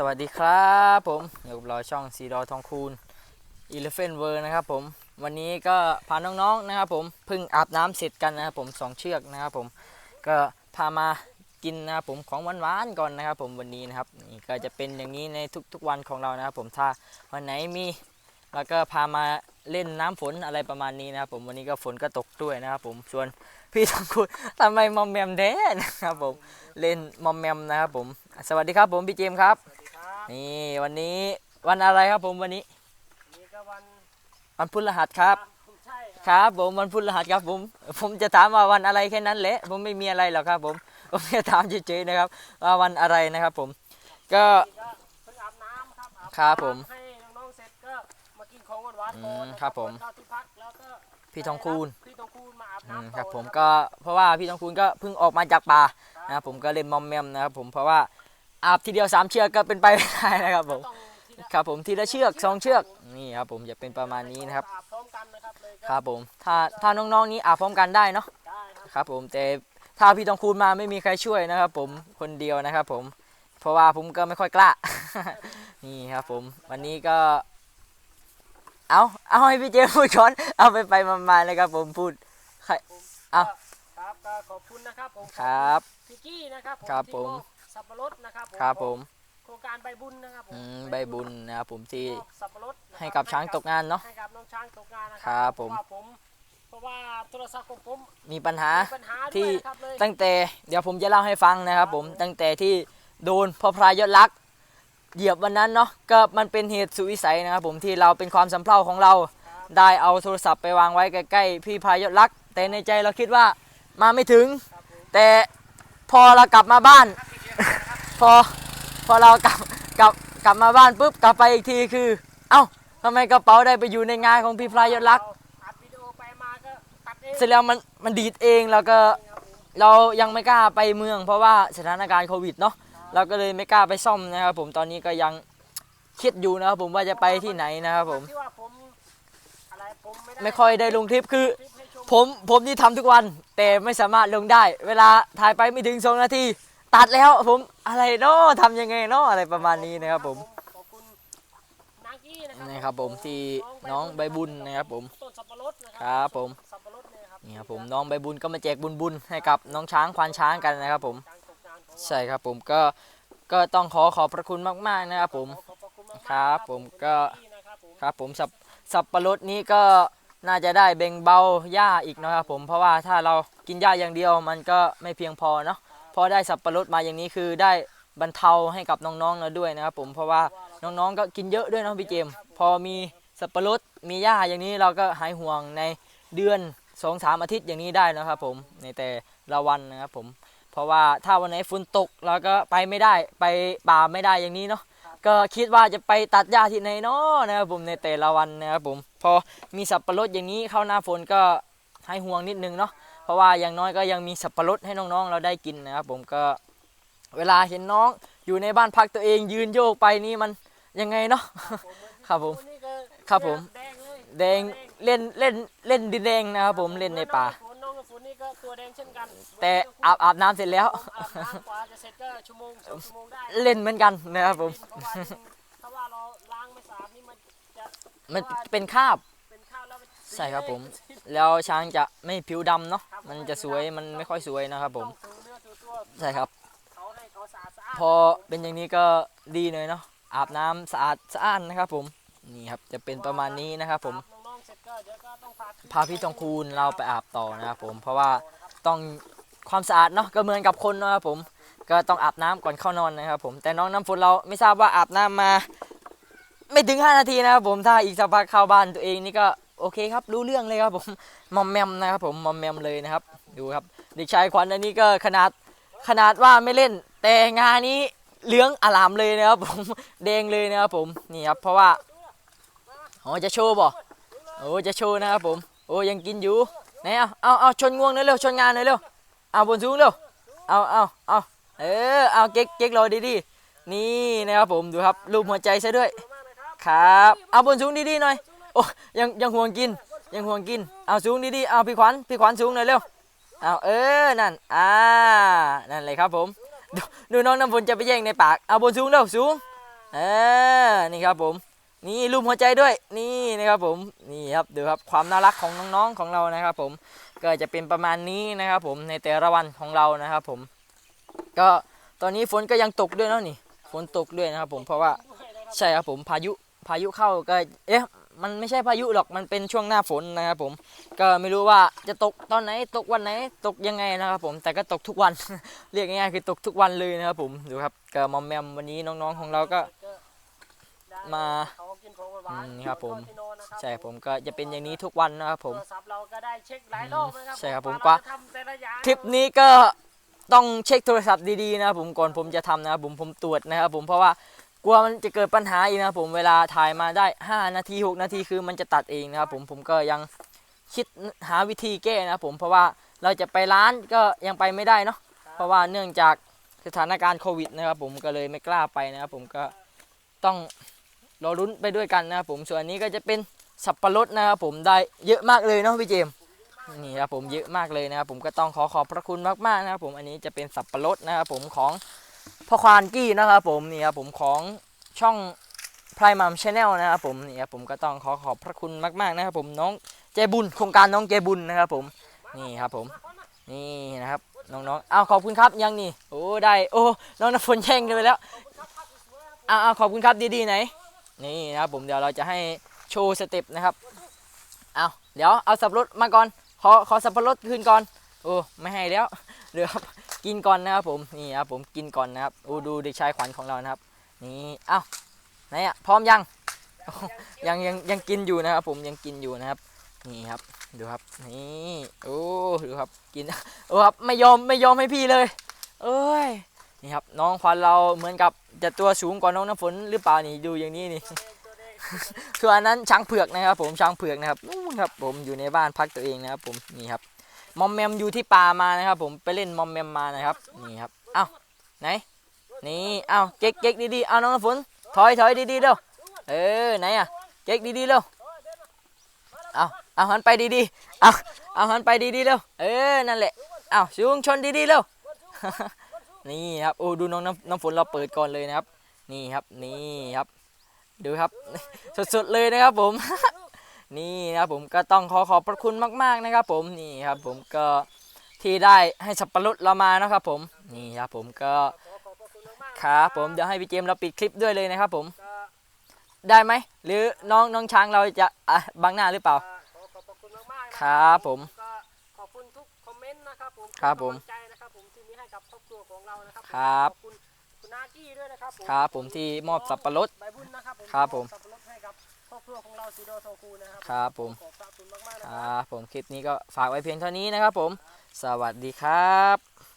สวัสดีครับผมอยู่กับเราช่องซีดอทองคูณ e l e p h a n t w o r นะครับผมวันนี้ก็พาน้องๆนะครับผมเพิ่งอาบน้ำเสร็จกันนะครับผมสองเชือกนะครับผมก็พามากินนะครับผมของหวานๆก่อนนะครับผมวันนี้นะครับนี่ก็จะเป็นอย่างนี้ในทุกๆวันของเรานะครับผมถ้าวันไหนมีแล้วก็พามาเล่นน้ำฝนอะไรประมาณนี้นะครับผมวันนี้ก็ฝนก็ตกด้วยนะครับผมส่วนพี่ทองคูณทำไมมอมแมมแด้นะครับผมเล่นมอมแมมนะครับผม สวัสดีครับผมพี่เจมส์ครับ นี่วันนี้วันอะไรครับผมวันนี้ นี่ก็วันวันพุธรหัสครับผมใช่ครับผมวันพุธรหัสครับผม ผมจะถามว่าวันอะไรแค่นั้นแหละ ผมไม่มีอะไรหรอกครับผม ผมแค่ถามเฉยๆนะครับว่าวันอะไรนะครับผม ก็ นี่ก็เพิ่งอาบน้ำครับอาบครับผมน้ำให้น้องๆเสร็จก็มากินของหวานๆก่อนอืมนะครับผม เข้าที่พักแล้วก็พี่ทองคูณ พี่ทองคูณมาอาบอืมน้ำครับผมต่อก็เพราะว่าพี่ทองคูณก็เพิ่งออกมาจากป่านะนะครับผมก็เล่นมอมแมมนะครับผมเพราะว่า อาบทีเดียวสามเชือกก็เป็นไปไม่ได้นะครับผมต้องทีละครับผมทีละเชือกสองเชือกนี่ครับผมจะเป็นประมาณนี้นะครับอาบพร้อมกันนะครับเลยก็ครับผมถ้าถ้าน้องๆนี้อาบพร้อมกันได้เนาะได้ครับครับผมแต่ถ้าพี่ทองคูณมาไม่มีใครช่วยนะครับ ผมคนเดียวนะครับ ผมเพราะว่าผมก็ไม่ค่อยกล้า นี่ครับผมวันนี้ก็ เอาเอาให้พี่เจมส์พูดก่อนเอาไปไปมาๆเลยครับผมพูดผมอ้าวก็ครับก็ขอบคุณนะครับผมครับพี่กี้นะครับผมครับที่ผมอบ สับปะรดนะครับผมครับผมโครงการใบบุญนะครับผมอืมใบบุญนะครับผมที่มอบสับปะรดนะครับให้กับช้างตกงานเนาะ ให้กับน้องช้างตกงานนะคครัรับผม เพราะว่าผมเพราะว่าโทรศัพท์ของผมมีปัญหามีปัญหาที่ด้วยนะครับเลย ตั้งแต่เดี๋ยวผมจะเล่าให้ฟังนะครับ ผมตั้งแต่ที่โดนพ่อพรายศลักษณ์เหยียบวันนั้นเนาะก็มันเป็นเหตุสุดวิสัยนะครับ ผมที่เราเป็นความสำเพร่าของเรา ได้เอาโทรศัพท์ไปวางไว้ใกล้ๆพี่พายศลักษณ์แต่ในใจเราคิดว่ามาไม่ถึงครับผมแต่พอเรากลับมาบ้าน พอพอเรากลับกลับกลับมาบ้านปุ๊บกลับไปอีกทีคือ เอ้าทำไมกระเป๋าได้ไปอยู่ในงานของพี่พรายศลักษณ์อัดวิดีโอไปมาก็ตัดเองเสร็จแล้วมันมันดีดเองแล้วก็ครับผมเรายังไม่กล้าไปเมือง เพราะว่าสถานการณ์โควิดเนาะเราก็เลยไม่กล้าไปซ่อมนะครับผมตอนนี้ก็ยังคิดอยู่นะครับผมว่าจะไปที่ไหนนะครับผม ที่ว่าผมอะไรผมไม่ได้ไม่ค่อยได้ลงทริปคือ คลิปให้ชม ผมผมนี่ทำทุกวันแต่ไม่สามารถลงได้ เวลาถ่ายไปไม่ถึงสองนาที ตัดแล้วผมอะไรเนาะทำยังไงเนาะอะไรประมาณนี้นะครับผม ขอบคุณนางกี้นะครันี่ครับผมที่น้องใบบุญนะครับผม ต้นสับปะรดนะครัรับผม สับปะรดเนี่ยครับนี่ครับผมน้องใบบุญก็มาแจกบุญบุญให้กับน้องช้างควานช้างกันนะครับผม การตกงานของเราใช่ครับผมก็ก็ต้องขอขอบพระคุณมากๆนะครับผม ขอบพะณากๆครับผมก็ คุณนางนะครับผมครับผมสับสับปะรดนี้ก็น่าจะได้เบ่งเบาหญ้าอีกนะครับผมเพราะว่าถ้าเรากินหญ้าอย่างเดียวมันก็ไม่เพียงพอเนาะ อได้สับปะรดมาอย่างนี้คือได้บรรเทาให้กับน้องๆเราด้วยนะครับ ผมเพราะว่าน้องๆก็กินเยอะด้วยนะพี่เจม พอมีสับปะรดมีหญ้าอย่างนี้เราก็หายห่วงในเดือนสองสามอาทิตย์อย่างนี้ได้นะครับผมในแต่ละวันนะครับผม เพราะว่าถ้าวันไหนฝนตกเราก็ไปไม่ได้ไปป่าไม่ได้อย่างนี้เนาะก็คิดว่าจะไปตัดหญ้าที่ไหนเนาะนะครับผมในแต่ละวันนะครับผม พอมีสับปะรดอย่างนี้เข้าหน้าฝนก็ให้ห่วงนิดนึงเนาะ เพราะว่าอย่างน้อยก็ยังมีสับปะรดให้น้องๆ เราได้กินนะครับ ผมก็เวลาเห็นน้องอยู่ในบ้านพักตัวเองยืนโยกไปนี่มันยังไงเนาะครับผมวันนี้ก็ครับผมแดงเลยแดงเล่นเล่นเล่นดินแดงนะครับ ผมเล่นในป่าฝนน้องกับฝนนี่ก็ตัวแดงเช่นกัน แต่อาบอาบน้ำเสร็จแล้วผมอาบน้ำกว่าจะเสร็จก็ชั่วโมงสองชั่วโมงได้เล่นเหมือนกันนะครับผมเพราะว่าถ้าว่าเราล้างไม่สะอาดนี่มันจะมันเป็นคราบ ใช่ครับผม แล้วช้างจะไม่ผิวดำเนาะมันจะสวยมันไม่ค่อยสวยนะครับผมต้องถูเนื้อถูตัวใช่ครับเขาให้เขาสะอาดสะอาดพอเป็นอย่างนี้ก็ดีเลยเนาะอาบน้ำสะอาดสะอ้านนะครับผมนี่ครับจะเป็นประมาณนี้นะครับผมอาบน้องๆเสร็จก็เดี๋ยวก็ต้องพาพาพี่ทองคูณเราไปอาบต่อนะครับผมเพราะว่าต้องความสะอาดเนาะก็เหมือนกับคนนะครับผมก็ต้องอาบน้ำก่อนเข้านอนนะครับผมแต่น้องน้ำฝนเราไม่ทราบว่าอาบน้ำมา ไม่ถึง 5 นาทีนะครับผมถ้าอีกสักพักเข้าบ้านตัวเองนี่ก็ โอเคครับรู้เรื่องเลยครับผมมอมแมมนะครับผมมอมแมมเลยนะครับ ดูครับเด็กชายขวัญอันนี้ก็ขนาดขนาดว่าไม่เล่น แต่งานนี้เหลืองอลามเลยนะครับผมแดงเลยนะครับผมนี่ครับเพราะว่าอ๋อจะโชว์บ่โอ้จะโชว์นะครับผมโอ้ยังกินอยู่ไหนเอาเอาเอาชนงวงหน่อยเร็วชนงานหน่อยเร็วเอาบนสูงเร็วเอาเอาเอาเออเอาเก๊กเก๊กรอดีๆนี่นะครับผมดูครับรูปหัวใจซะด้วยครับ เอาบนสูงดีๆหน่อย อ้ยังยังห่วงกิน ยังห่วงกิน เอาสูงดีๆ เอาพี่ขวัญพี่ขวัญสูงหน่อยเร็ว เอาเออ นั่น อ่า นั่นเลยครับผมดูดูน้องน้ำฝนจะไปแย่งในปาก เอาบนสูงเร็วสูง เออ นี่ครับผม นี่รูปหัวใจด้วย นี่นะครับผม นี่ครับดูครับความน่ารักของน้องๆของเรานะครับผม ก็จะเป็นประมาณนี้นะครับผมในแต่ละวันของเรานะครับผม ก็ตอนนี้ฝนก็ยังตกด้วยเนาะนี่ ฝนตกด้วยนะครับผม เพราะว่าใช่ครับผมพายุพายุเข้าก็เอ๊ะ มันไม่ใช่พายุหรอกมันเป็นช่วงหน้าฝนนะครับผม ก็ไม่รู้ว่าจะตกตอนไหนตกวันไหนตกยังไงนะครับผมแต่ก็ตกทุกวัน เรียกง่ายๆคือตกทุกวันเลยนะครับผมดูครับก็มอมแมมวันนี้น้องๆของเราก็มาเขากินของหวานอืมครับผมก่อนที่นอนนะครับใช่ผมก็จะเป็นอย่างนี้ทุกวันนะครับผมโทรศัพท์เราก็ได้เช็คหลายรอบนะครับใช่ครับผมว่กว่าเรจะทำแต่ละอย่างคลิปนี้ก็ต้องเช็คโทรศัพท์ดีๆนะครับผมก่อนผมจะทำนะครับผมผมตรวจนะครับผมเพราะว่าก ลัวมันจะเกิดปัญหาอีกนะครับผมเวลาถ่ายมาได้ 5 นาที 6 นาทีคือมันจะตัดเองนะครับผมผมก็ยังคิดหาวิธีแก้นะครับผมเพราะว่าเราจะไปร้านก็ยังไปไม่ได้เนาะเพราะว่าเนื่องจากสถานการณ์โควิดนะครับผมก็เลยไม่กล้าไปนะครับผมก็ต้องรอรุ้นไปด้วยกันนะครับผมส่วนนี้ก็จะเป็นสับปะรดนะครับผมได้เยอะมากเลยเนาะพี่เจมส์นี่ครับผมเยอะมากเลยนะครับผมก็ต้องขอขอบพระคุณมากๆนะครับผมอันนี้จะเป็นสับปะรดนะครับผมของ พ่อควานกี้นะครับผมนี่ครับผมของช่องพรายมัมชาแนลนะครับผมนี่ครับผมก็ต้องขอขอบพระคุณมาก ๆนะครับ ผมน้องเจบุญโครงการน้องเจบุญนะครับ ผมนี่ครับผมนี่นะครับน้องๆอ้าวขอบคุณครับยังนี่โอ้ได้โอ้น้องน้ำฝนแช่งกันไปแล้วอ้าวอ้าวขอบคุณครับดีๆไหนนี่นะครับผมเดี๋ยวเราจะให้โชว์สเต็ปนะครับเอาเดี๋ยวเอาสับปะรดมาก่อนขอขอสับปะรดคืนก่อนโอ้ไม่ให้แล้วเดี๋ยวครับ กินก่อนนะครับผมนี่ครับผมกินก่อนนะครับอ้ดูเด็กชายขวัญของเรานะครับ นี่เอ้าไหนอะพร้อมยังยังยังยังกินอยู่นะครับ ผมยังกินอยู่นะครับ นี่ครับดูครับนี่โอ้ดูครับกินโอ้ครับไม่ยอมไม่ยอมให้พี่เลย เอ้ยนี่ครับน้องขวัญเราเหมือนกับจะตัวสูงกว่าน้องน้ำฝนหรือเปล่านี่ดูอย่างนี้นี่ส่วนอันนั้นช้างเผือกนะครับ ผมช้างเผือกนะครับนู่นครับ ผมอยู่ในบ้านพักตัวเองนะครับ ผมนี่ครับ มอมแมมอยู่ที่ป่ามานะครับ ผมไปเล่นมอมแมมมานะครับนี่ครับเอ้าไหนนี่เอ้าเก๊กเก๊กดีๆเอาน้องน้ำฝนถอยถอยดีๆเร็วเออไหนอะเก๊กดีๆเร็วเอาเอาหันไปดีๆเอาเอาหันไปดีๆเร็วเออนั่นแหละเอาสูงชนดีๆเร็วนี่ครับโอ้ดูน้องน้ำน้ำฝนเราเปิดก่อนเลยนะครับ นี่ครับนี่ครับ ดูครับสดๆเลยนะครับผม นี่นะครับผมก็ต้องขอขอบพระคุณมาก ๆนะครับ ผมนี่ครับผมก็ที่ได้ให้สับปะรดเรามานะครับ ผมนี่ครับผมก็ขอขอบพระคุณมากๆครับผมเดี๋ยวให้พี่เจมส์เราปิดคลิปด้วยเลยนะครับ ผมก็ได้ไหมหรือน้องน้องช้างเราจะอะบังหน้าหรือเปล่าขอขอบพระคุณมากๆนะครับผมก็ขอบคุณทุกคอมเมนต์นะครับผมครับผมกำลังใจนะครับผมที่มีให้กับครอบครัวของเรานะครับครับขอบคุณคุณนากี้ด้วยนะครับผมครับผมที่มอบสับปะรดใบบุญนะครับผมครับผมอบสับปะรดให้กับ ครอบครัวของเราซีโดโทคูนะครับครับผมขอบพระคุณมากๆนะคครัรับบผมคลิปนี้ก็ฝากไว้เพียงเท่านี้นะครับผม สวัสดีครับ